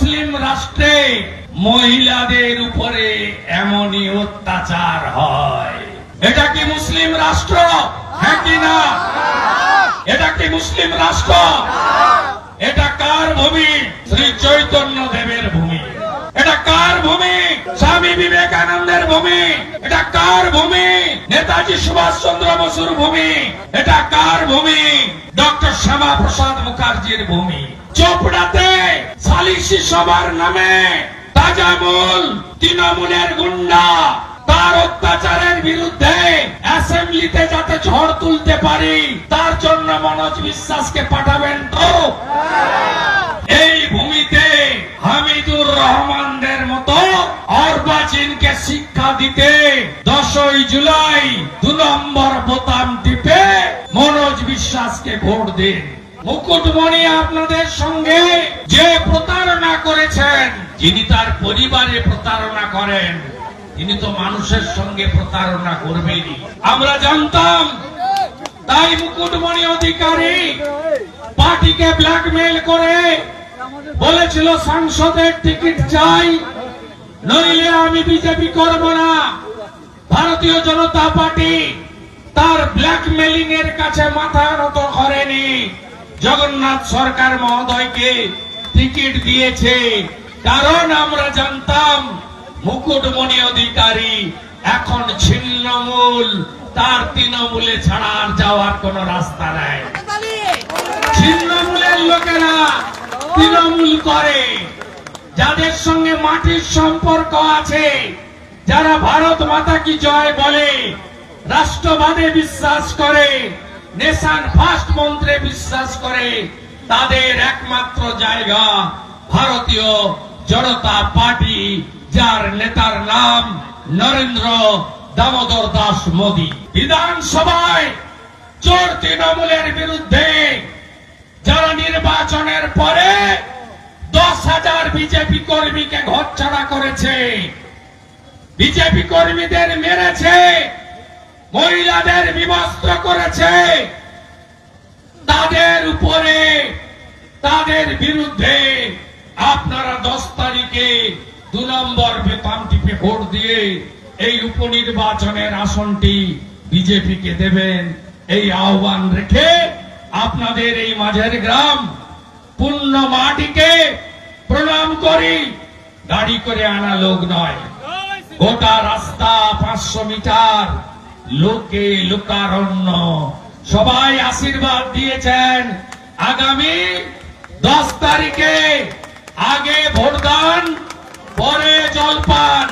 মুসলিম রাষ্ট্রে মহিলাদের উপরে এমনই অত্যাচার হয়। এটা কি মুসলিম রাষ্ট্র? হ্যাঁ না? এটা কি মুসলিম রাষ্ট্র? এটা কার ভূমি? শ্রী চৈতন্য দেবের ভূমি। স্বামী বিবেকানন্দের ভূমি, এটা কার ভূমি? নেতাজি সুভাষ চন্দ্র বসুর ভূমি, এটা কার ভূমি? ডক্টর শ্যামা প্রসাদ মুখার্জির ভূমি। চোপড়াতে সালিসি সভার নামে তাজামুল তৃণমূলের গুন্ডা, তার অত্যাচারের বিরুদ্ধে অ্যাসেম্বলিতে যাতে ঝড় তুলতে পারি, তার জন্য মনোজ বিশ্বাসকে পাঠাবেন তো? এই অর্বাচীনকে শিক্ষা দিতে? দশই জুলাই, দু নম্বর বোতাম টিপে মনোজ বিশ্বাসকে ভোট দিন। মুকুটমণি আপনাদের সঙ্গে যে প্রতারণা করেছেন, যিনি তার পরিবারে প্রতারণা করেন, তিনি তো মানুষের সঙ্গে প্রতারণা করবেনই। আমরা জানতাম, তাই মুকুটমণি অধিকারী পার্টিকে ব্ল্যাকমেল করে বলেছিল, সাংসদের টিকিট চাই। নইলে আমি বিজেপি করব না। ভারতীয় জনতা পার্টি তার ব্ল্যাকমেলিং এর কাছে মাথা নত করেনি। জগন্নাথ সরকার মহোদয়কে টিকিট দিয়েছে। কারণ আমরা জানতাম মুকুটমণি অধিকারী এখন ছিন্নমূল তার তৃণমূলে ছাড়া আর যাওয়ার কোন রাস্তা নাই। ছিন্নমূলের লোকেরা তৃণমূল করে। যাদের সঙ্গে মাটির সম্পর্ক আছে, যারা ভারত মাতা কি জয় বলে, রাষ্ট্রবাদে বিশ্বাস করে, নেশান ফার্স্ট মন্ত্রে বিশ্বাস করে, তাদের একমাত্র জায়গা ভারতীয় জনতা পার্টি, যার নেতার নাম নরেন্দ্র দামোদর দাস মোদী। বিধানসভায় চোর তৃণমূলের বিরুদ্ধে যারা নির্বাচনের পরে হাজার বিজেপি কর্মীকে ঘরছাড়া করেছে। বিজেপি কর্মীদের মেরেছে। মহিলাদের বিবস্ত্র করেছে। তাদের উপরে, তাদের বিরুদ্ধে আপনারা দশ তারিখে দু নম্বর বেতন টিপে ভোট দিয়ে এই উপনির্বাচনের আসনটি বিজেপিকে দেবেন। এই আহ্বান রেখে আপনাদের এই মাঝের গ্রাম পূর্ণ মাটিকে প্রণাম করি। গাড়ি করে আনা লোক নয়। গোটা রাস্তা পাঁচশো মিটার। লোকে লোকারণ্য। সবাই আশীর্বাদ দিয়েছেন। আগামী দশ তারিখে আগে ভোটদান, পরে জলপান।